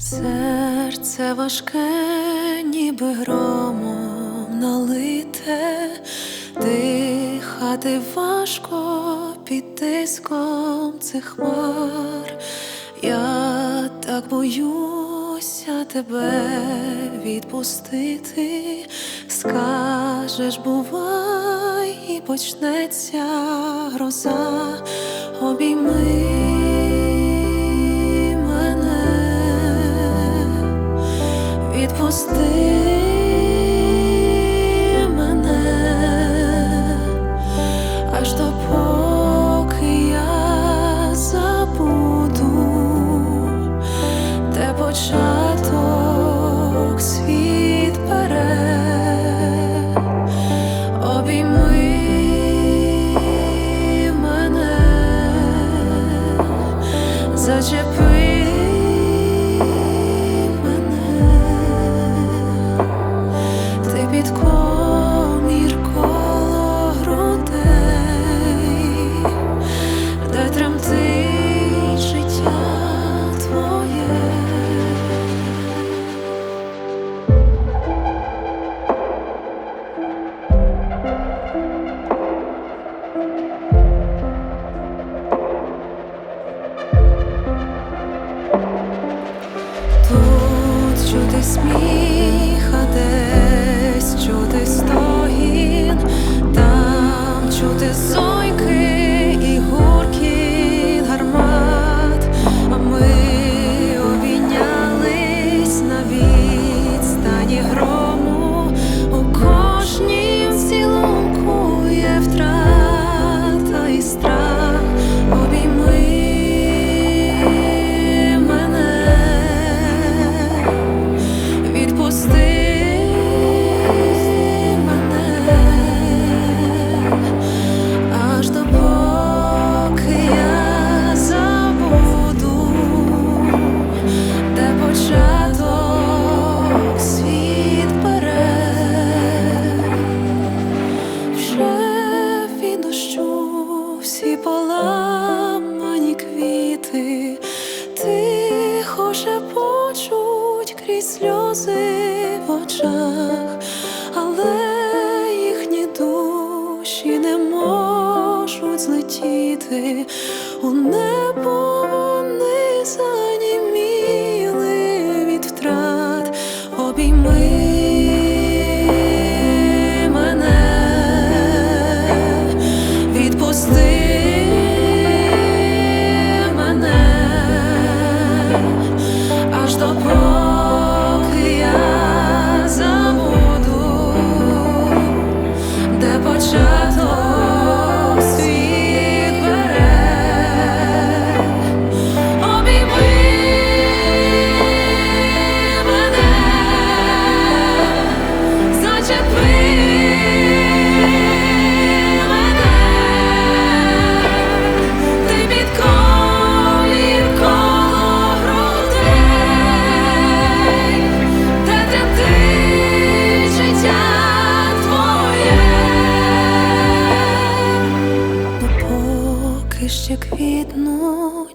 Серце важке, ніби громом налите, дихати важко під тиском цих хмар. Я так боюся тебе відпустити. Скажеш, бувай, і почнеться гроза, обійми відпусти поламані квіти, тихо шепочуть крізь сльози в очах, але їхні душі не можуть злетіти. У небо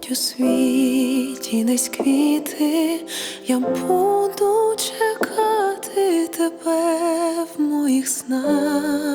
квітнуть у світі десь квіти, я буду чекати тебе в моїх снах.